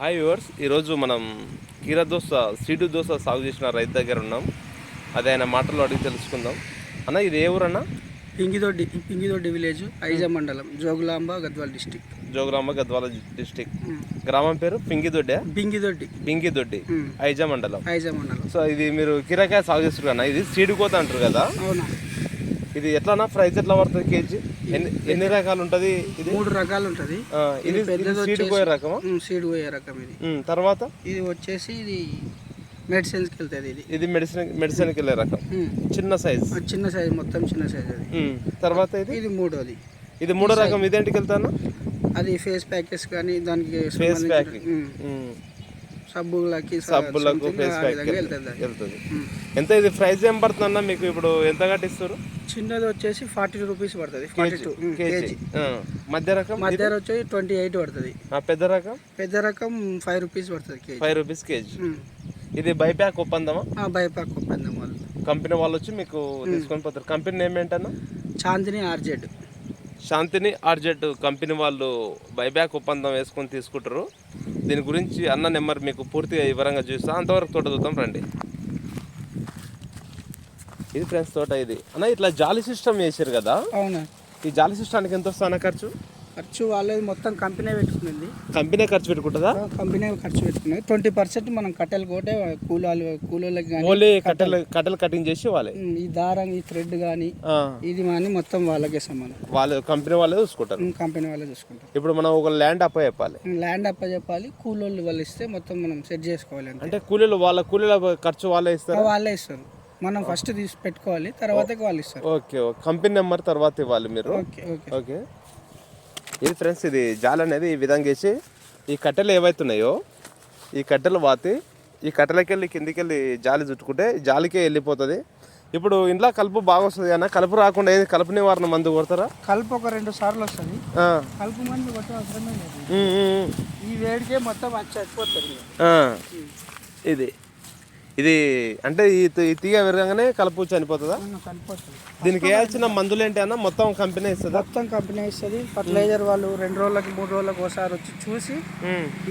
Hi viewers ఈరోజు మనం కీర దోస సీడు దోస సాగు చేసిన రైతు దగ్గర ఉన్నాం. అది ఆయన మాటల్లో అడిగి తెలుసుకుందాం. అన్న ఇది ఏ ఊరన్నా? పింగిదొడ్డి పింగిదొడ్డి విలేజ్ ఐజా మండలం జోగులాంబ గద్వాల్ డిస్టిక్ జోగురామ గద్వాల డిస్టిక్ గ్రామం పేరు పింగిదొడ్డే? పింగిదొడ్డి. పింగిదొడ్డి. ఐజా మండలం. ఐజా మండలం. సో ఇది మీరు కీరకాయ సాగు చేస్తారు కదా ఇది సీడు కోత అంటారు కదా? అవునా? ఇది ఎట్లానా ప్రైస్ ఎట్లా పడుతుంది కేజీ? ఎన్ని రకాలు ఉంటుంది ఇది? మూడు రకాలు ఉంటుంది ఇది సీడు పోయే రకమా? సీడ్ పోయే రకం ఇది. తర్వాత? ఇది వచ్చేసి ఇది మెడిసిన్స్కి వెళ్తుంది ఇది. ఇది మెడిసిన్ మెడిసిన్కి వెళ్ళే రకం. చిన్న సైజ్. చిన్న సైజ్ మొత్తం చిన్న సైజ్ అది. తర్వాత ఇది? ఇది మూడోది. ఇది మూడో రకం ఇదేంటికి వెళ్తాను అది ఫేస్ ప్యాకెస్ కానీ దానికి ఫేస్ ప్యాకింగ్. సబ్బులకి సబ్బులకు ఫేస్ ప్యాక్ వెళ్తుంది. ఎంత ఇది ప్రైస్ ఏం పడుతుందన్న మీకు ఇప్పుడు ఎంత కట్టిస్తారు? చిన్నది వచ్చేసి ఫార్టీ టూ రూపీస్ పడుతుంది ఫార్టీ టూ కేజీ. మధ్య రకం మధ్య వచ్చేసి ట్వంటీ ఎయిట్ పడుతుంది. ఆ, పెద్ద రకం? పెద్ద రకం ఫైవ్ రూపీస్ పడుతుంది ఫైవ్ రూపీస్ కేజీ. ఇది బైప్యాక్ ఒప్పందమా? ఆ బైపాక్ ఒప్పందం వాళ్ళు. కంపెనీ వాళ్ళు వచ్చి మీకు తీసుకొని పోతారు. కంపెనీ నేమ్ ఏంటన్నా? Chandini RZ. Shantini RZ company వాళ్ళు బైబ్యాక్ ఒప్పందం వేసుకొని తీసుకుంటారు. దీని గురించి అన్న నెంబర్ మీకు పూర్తిగా వివరంగా చూస్తా అంతవరకు తోట చూద్దాం రండి. ఇది ఫ్రెండ్స్ తోట ఇది. అన్న ఇట్లా జాలి సిస్టమ్ వేసారు కదా? ఈ జాలి సిస్టానికి ఎంత వస్తుంది అన్న ఖర్చు? ఖర్చు వాళ్ళది మొత్తం కంపెనీ పెట్టుకునింది కంపెనీ ఖర్చు పెట్టుకుంటుందా? కంపెనీ ఖర్చు పెట్టుకున్నది ట్వంటీ పర్సెంట్ మనం కట్టెలు కోటే కూలాలు కూలోళ్ళకి కానీ కట్టెలు. కట్టెలు కటింగ్ చేసి వాళ్ళే? ఈ దారం ఈ థ్రెడ్ కానీ ఇది కానీ మొత్తం వాళ్ళకే సంబంధం. వాళ్ళు కంపెనీ వాళ్ళే చూసుకుంటారు. కంపెనీ వాళ్ళే చూసుకుంటారు. ఇప్పుడు మనం ఒక ల్యాండ్ అప్ప చెప్పాలి. ల్యాండ్ అప్ప చెప్పాలి. కూలోళ్ళు వాళ్ళు ఇస్తే మొత్తం మనం సెట్ చేసుకోవాలి అంటే కూలీలు వాళ్ళ కూలీల ఖర్చు వాళ్ళే ఇస్తారు? వాళ్ళే ఇస్తారు. మనం ఫస్ట్ తీసి పెట్టుకోవాలి తర్వాతకి వాళ్ళు ఇస్తారు. ఓకే ఓకే కంపెనీ నెంబర్ తర్వాత ఇవ్వాలి మీరు. Okay okay. ఓకే. ఇది ఫ్రెండ్స్ ఇది జాలి అనేది ఈ విధంగా వేసి ఈ కట్టెలు ఏవైతున్నాయో ఈ కట్టెలు వాతి ఈ కట్టెలకి వెళ్ళి కిందికి వెళ్ళి జాలి చుట్టుకుంటే జాలికే వెళ్ళిపోతుంది. ఇప్పుడు ఇంట్లో కలుపు బాగా వస్తుంది అన్న కలుపు రాకుండా ఏది? కలుపు నివారణ మందు కొడతారా? కలుపు ఒక రెండు సార్లు వస్తుంది. కలుపు మంది కొట్టే అవసరమే లేదు. ఈ వేడికే మొత్తం చచ్చిపోతుంది ఇది. ఇది అంటే ఈ తీగ విరగంగానే కలుపు చనిపోతుందా? దీనికి వేయాల్సిన మందులు ఏంటి అన్న మొత్తం కంపెనీ ఇస్తుందా? మొత్తం కంపెనీ ఇస్తుంది. ఫర్టిలైజర్ వాళ్ళు రెండు రోజులకి మూడు రోజులకు ఒకసారి వచ్చి చూసి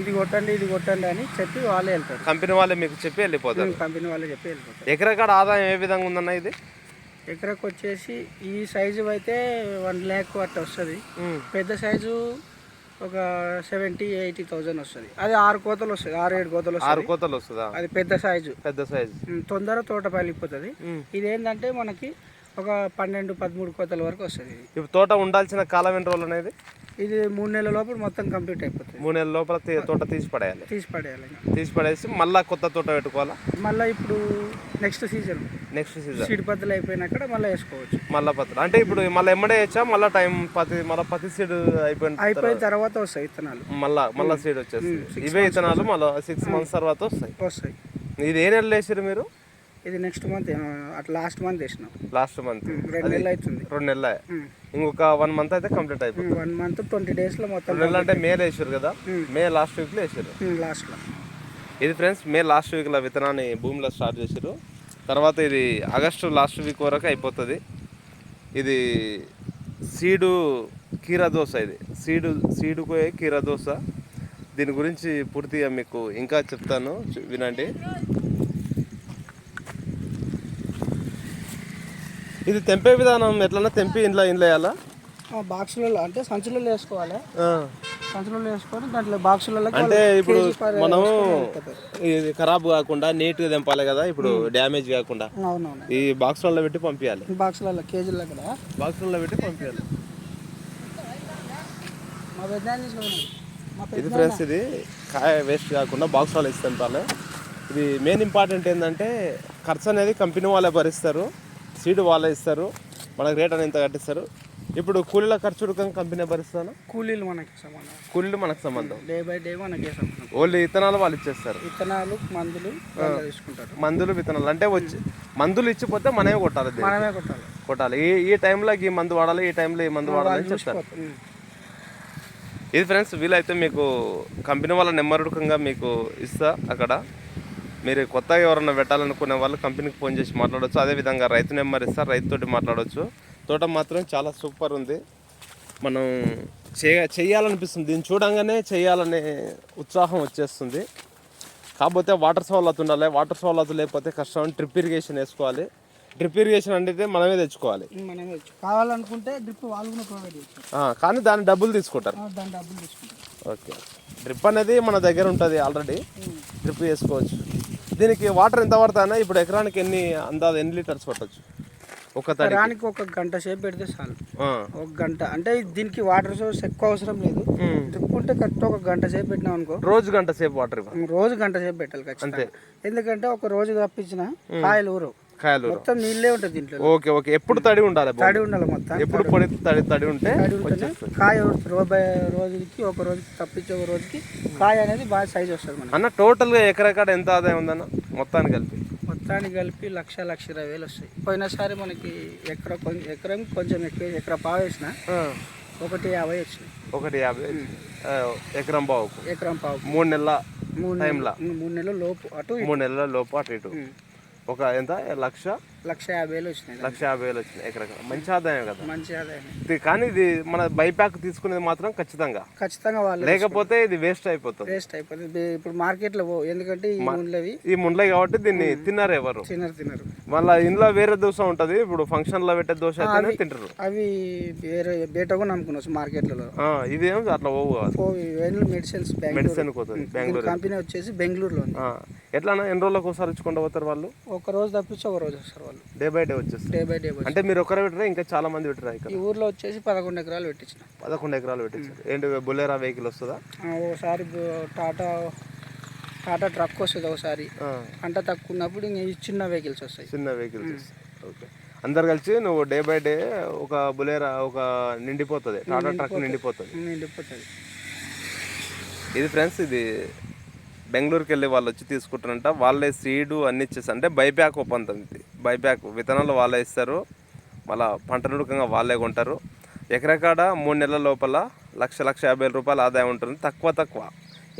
ఇది కొట్టండి ఇది కొట్టండి అని చెప్పి వాళ్ళే వెళ్తారు. కంపెనీ వాళ్ళే మీకు చెప్పి వెళ్ళిపోతారు. కంపెనీ వాళ్ళే చెప్పి వెళ్ళిపోతారు. ఎకరకాడ ఆదాయం ఏ విధంగా ఉందన్న ఇది? ఎకరకు వచ్చేసి ఈ సైజు అయితే వన్ ల్యాక్ అట్లా వస్తుంది. పెద్ద సైజు ఒక సెవెంటీ ఎయిటీ థౌజండ్ వస్తుంది. అది ఆరు కోతలు వస్తుంది ఆరు ఏడు కోతలు ఆరు వస్తుంది కోతలు వస్తుందా? అది పెద్ద సైజు పెద్ద సైజ్ తొందర తోట పలిగిపోతుంది ఉమ్. ఇదేంటంటే మనకి ఒక పన్నెండు పదమూడు కోతల వరకు వస్తుంది ఇది. ఇప్పుడు తోట ఉండాల్సిన కాలం ఎన్ని రోజులు అనేది? ఇది మూడు నెలల లోపల మొత్తం కంప్లీట్ అయిపోతుంది. మూడు నెలల లోపల తీ- తోట తీసి పడేయాలి. తీసి పడేయాలి ఇంకా. తీసి పడేసి మళ్ళా కొత్త తోట పెట్టుకోవాలా? మళ్ళీ ఇప్పుడు next season next season seed పద్ధతులు అయిపోయినాక మళ్ళీ వేసుకోవచ్చు. మళ్ళా పత్ర అంటే ఇప్పుడు మళ్ళీ ఎమ్మడే వేయచ్చా? మళ్ళీ టైం పత్తి మళ్ళీ పత్తి సీడ్ అయిపోయిన అయిపోయిన తర్వాత వస్తాయి విత్తనాలు మళ్ళా మళ్ళా సీడ్ వచ్చేస్తుంది ఇవే విత్తనాలు మళ్ళీ సిక్స్ మంత్స్ తర్వాత వస్తాయి. వస్తాయి. ఇది ఏ నెలలు వేసారు మీరు? ఇది నెక్స్ట్ మంత్ అట్లా లాస్ట్ మంత్ వేసినాం లాస్ట్ మంత్ రెండు నెలలు అవుతుంది రెండు నెలల. ఇంకొక వన్ మంత్ అయితే కంప్లీట్ అయిపోతుంది. వన్ మంత్ ట్వంటీ డేస్లో మొత్తం రెండు నెలలు అంటే మేలో వేసారు కదా? మే లాస్ట్ వీక్లో వేసారు లాస్ట్లో ఇది ఫ్రెండ్స్ మే లాస్ట్ వీక్లో విత్తనాన్ని భూమిలో స్టార్ట్ చేసారు తర్వాత ఇది ఆగస్టు లాస్ట్ వీక్ వరకు అయిపోతుంది. ఇది సీడు కీరా దోశ ఇది. సీడు సీడు పోయే కీరా దోశ దీని గురించి పూర్తిగా మీకు ఇంకా చెప్తాను. వినండి. ఇది తెంపే విధానం ఎట్లన్నా తెంపి ఇంట్లో ఇంట్లో వేయాలా? బాక్సులలో అంటే సంచులలో వేసుకోవాలి. సంచులలో వేసుకొని దాంట్లో బాక్సులలో అంటే ఇప్పుడు మనం ఇది ఖరాబ్ కాకుండా నీట్గా తెంపాలి కదా ఇప్పుడు డ్యామేజ్ కాకుండా. అవునవును. ఈ బాక్స్లలో పెట్టి పంపించాలి బాక్సులలో కేజీలలో కూడా బాక్స్లలో పెట్టి పంపించాలి మా పెద్ద ఇది ఫ్రెండ్స్ ఇది కాయ వేస్ట్ కాకుండా బాక్స్లలో తెంపాలి. ఇది మెయిన్ ఇంపార్టెంట్ ఏంటంటే ఖర్చు అనేది కంపెనీ వాళ్ళే భరిస్తారు. సీడ్ వాళ్ళే ఇస్తారు. మనకు రేట్ అనేది ఇంత కట్టిస్తారు. ఇప్పుడు కూలీల ఖర్చు కంపెనీ భరిస్తాను కూలీలు మనకి సంబంధం. కూలీలు మనకు సంబంధం. డే బై డే మనకే సంబంధం. ఓన్లీ విత్తనాలు వాళ్ళు ఇచ్చేస్తారు. విత్తనాలు మందులు తీసుకుంటారు. మందులు విత్తనాలు. అంటే వచ్చి మందులు ఇచ్చిపోతే మనమే కొట్టాలి. మనమే కొట్టాలి. కొట్టాలి. ఈ ఈ టైంలో ఈ మందు వాడాలి ఈ టైంలో ఈ మందు వాడాలి అని చెప్తారు. ఇది ఫ్రెండ్స్ వీలైతే మీకు కంపెనీ వాళ్ళ నెంబర్ మీకు ఇస్తా అక్కడ. మీరు కొత్తగా ఎవరన్నా పెట్టాలనుకునే వాళ్ళు కంపెనీకి ఫోన్ చేసి మాట్లాడవచ్చు అదేవిధంగా రైతు నెంబర్ ఇస్తా రైతుతోటి మాట్లాడవచ్చు తోట మాత్రం చాలా సూపర్ ఉంది. మనం చేయ చేయాలనిపిస్తుంది. దీన్ని చూడంగానే చేయాలనే ఉత్సాహం వచ్చేస్తుంది. కాకపోతే వాటర్ సౌలత్ ఉండాలి. వాటర్ సౌలత్ లేకపోతే కష్టం. డ్రిప్ ఇరిగేషన్ వేసుకోవాలి. డ్రిప్ ఇరిగేషన్ అంటే మనమే తెచ్చుకోవాలి. మనమే. కావాలనుకుంటే డ్రిప్ వాళ్ళు కూడా ప్రొవైడ్ చేస్తారు. ఆ, కానీ దాని డబ్బులు తీసుకుంటారు. దాని డబ్బులు తీసుకుంటారు. ఓకే. డ్రిప్ అనేది మన దగ్గర ఉంటుంది ఆల్రెడీ. డ్రిప్ చేసుకోవచ్చు దీనికి వాటర్ ఎంత పడతానా ఇప్పుడు ఎకరానికి ఎన్ని అందాజ ఎన్ని లీటర్స్ పట్టొచ్చు? ఒక తడి ఎకరానికి ఒక గంట సేపు పెడితే చాలు. ఒక గంట. అంటే దీనికి వాటర్ సోర్స్ ఎక్కువ అవసరం లేదు. డ్రిప్ ఉంటే కరెక్ట్ ఒక గంట సేపు పెట్టినాం అనుకో. రోజు గంట సేపు వాటర్ రోజు గంట సేపు పెట్టాలి ఖచ్చితంగా. ఎందుకంటే ఒక రోజు తప్పించిన కాయలు ఊరు కాయలు మొత్తం నీళ్ళే ఉంటుంది దీంట్లో. Okay okay. ఎప్పుడు తడి ఉండాలి? తడి ఉండాలి మొత్తం. ఎప్పుడు పొడి తడి తడి ఉంటే కాయ రోజుకి ఒక రోజుకి తప్పించి ఒక రోజుకి కాయ అనేది బాగా సైజ్ వస్తుంది మనకి. అన్న టోటల్గా ఎకరెకాడ ఎంత ఆదాయం ఉందన్న? మొత్తానికి కలిపి. మొత్తానికి కలిపి లక్ష లక్ష ఇరవై వేలు వస్తాయి. పోయినసారి మనకి ఎకరా కొంచెం ఎకరం కొంచెం ఎక్కువ ఎకరా పావు వేసిన ఒకటి యాభై వచ్చినాయి. ఒకటి యాభై ఎకరం బావుకు ఎకరం పావు మూడు నెలల మూడు నెలలు మూడు నెలల లోపు అటు. మూడు నెలల లోపు అటు ఇటు. ఒక ఎంత? లక్ష? లక్ష యాభై వేలు వచ్చినాయి లక్ష యాభై వేలు వచ్చినాయి ఎకరెక. మంచి ఆదాయం కదా. మంచి ఆదాయం ఇది కానీ ఇది మన బైప్యాక్ తీసుకునేది మాత్రం ఖచ్చితంగా. ఖచ్చితంగా వాళ్ళు లేకపోతే ఇది వేస్ట్ అయిపోతుంది. వేస్ట్ అయిపోతుంది. ఇప్పుడు మార్కెట్లో పో ఎందుకంటే ఈ ముండ్లవి ఈ ముండ్లే కాబట్టి దీన్ని తిన్నారు ఎవరు? తినరు తినరు. మళ్ళీ ఇంట్లో వేరే దోశ ఉంటది. ఇప్పుడు ఫంక్షన్లో పెట్టే దోశ అయితేనే తింటారు అవి వేరే బయట కూడా నమ్ముకున్నాం మార్కెట్లలో. ఆ, ఇదేం అట్లా పోవు కాదు. మెడిసిన్స్ మెడిసిన్ పోతుంది బెంగళూరు. కంపెనీ వచ్చేసి బెంగళూరులో ఎట్లానా ఎన్ని రోజులకు ఒకసారి ఇచ్చుకుంటూ పోతారు వాళ్ళు? ఒక రోజు తప్పించి ఒక రోజు వస్తారు వాళ్ళు. డే బై డే వచ్చేస్తారు డే బై డే అంటే మీరు ఒకరే పెట్టరా? ఇంకా చాలా మంది పెట్టరా ఇక్కడ? ఈ ఊర్లో వచ్చేసి పదకొండు ఎకరాలు పెట్టించిన. పదకొండు ఎకరాలు పెట్టించారు. ఏంటి బులేరా వెహికల్ వస్తుందా? బు- టాటా టాటా ట్రక్ వస్తుంది ఒకసారి. పంట తక్కువ ఉన్నప్పుడు ఇంక ఈ చిన్న వెహికల్స్ వస్తాయి. చిన్న వెహికల్స్ ఓకే. అందరు కలిసి నువ్వు డే బై డే ఒక బులేరా ఒక నిండిపోతుంది. టాటా ట్రక్ నిండిపోతుంది. నిండిపోతుంది. ఇది ఫ్రెండ్స్ ఇది బెంగళూరుకి వెళ్ళి వాళ్ళు వచ్చి తీసుకుంటారంట. వాళ్ళే సీడు అన్ని ఇచ్చేసి అంటే బైబ్యాక్ ఒప్పందం ఇది. బైబ్యాక్ విత్తనాలు వాళ్ళే ఇస్తారు. మళ్ళీ పంట నుడకంగా వాళ్ళే కొంటారు. ఎకరకాడ మూడు నెలల లోపల లక్ష లక్ష యాభై వేల రూపాయలు ఆదాయం ఉంటుంది. తక్కువ తక్కువ.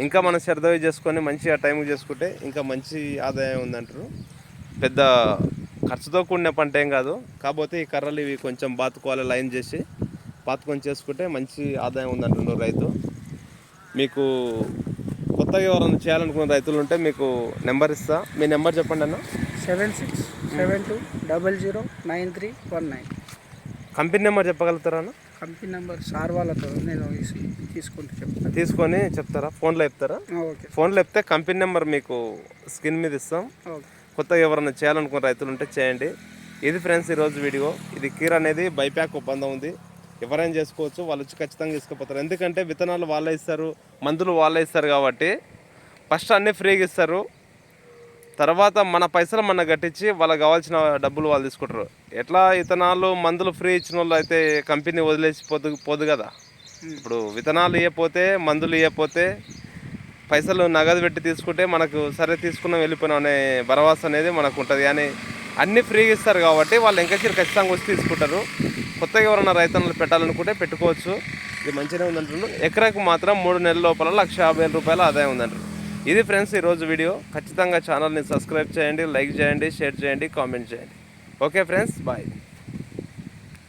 ఇంకా మనం శ్రద్ధ చేసుకొని మంచిగా టైంకి చేసుకుంటే ఇంకా మంచి ఆదాయం ఉందంటారు. పెద్ద ఖర్చుతో కూడిన పంట ఏం కాదు. కాకపోతే ఈ కర్రలు ఇవి కొంచెం బాతుకోవాలి లైన్ చేసి బాతుకొని చేసుకుంటే మంచి ఆదాయం ఉందంటున్నారు రైతు. మీకు కొత్తగా ఎవరైనా చేయాలనుకున్న రైతులు ఉంటే మీకు నెంబర్ ఇస్తా. మీ నెంబర్ చెప్పండి అన్న. Seven six seven two double zero nine three one nine. Company number చెప్పగలుగుతారా అన్న? కంపెనీ నెంబర్ సార్ వాళ్ళతో నేను తీసి- తీసుకుంటూ చెప్తాను తీసుకొని చెప్తారా? ఫోన్లో చెప్తారా? ఓకే. ఫోన్లో చెప్తే కంపెనీ నెంబర్ మీకు స్క్రీన్ మీద ఇస్తాం. కొత్తగా ఎవరైనా చేయాలనుకున్న రైతులు ఉంటే చేయండి. ఇది ఫ్రెండ్స్ ఈరోజు వీడియో. ఇది కీర్ అనేది బైప్యాక్ ఒప్పందం ఉంది. ఎవరైనా చేసుకోవచ్చు వాళ్ళు వచ్చి ఖచ్చితంగా తీసుకుపోతారు. ఎందుకంటే విత్తనాలు వాళ్ళే ఇస్తారు మందులు వాళ్ళే ఇస్తారు కాబట్టి ఫస్ట్ అన్నీ ఫ్రీగా ఇస్తారు. తర్వాత మన పైసలు మన కట్టించి వాళ్ళకి కావాల్సిన డబ్బులు వాళ్ళు తీసుకుంటారు. ఎట్లా విత్తనాలు మందులు ఫ్రీ ఇచ్చిన వాళ్ళు అయితే కంపెనీ వదిలేసి పోదు పోదు కదా. ఇప్పుడు విత్తనాలు ఇవ్వకపోతే మందులు ఇవ్వకపోతే పైసలు నగదు పెట్టి తీసుకుంటే మనకు సరే తీసుకున్నాం వెళ్ళిపోయినాం అనే భరవస అనేది మనకు ఉంటుంది. కానీ అన్ని ఫ్రీగా ఇస్తారు కాబట్టి వాళ్ళు ఇంకా ఖచ్చితంగా వచ్చి తీసుకుంటారు. కొత్తగా ఎవరైనా రైతన్నలు పెట్టాలనుకుంటే పెట్టుకోవచ్చు. ఇది మంచిగా ఉందంటారు ఎకరాకు మాత్రం మూడు నెలల లోపల లక్ష యాభై వేల రూపాయల ఆదాయం ఉందంటారు ఇది ఫ్రెండ్స్ ఈరోజు వీడియో. ఖచ్చితంగా ఛానల్ని సబ్స్క్రైబ్ చేయండి లైక్ చేయండి షేర్ చేయండి కామెంట్ చేయండి. Okay friends bye.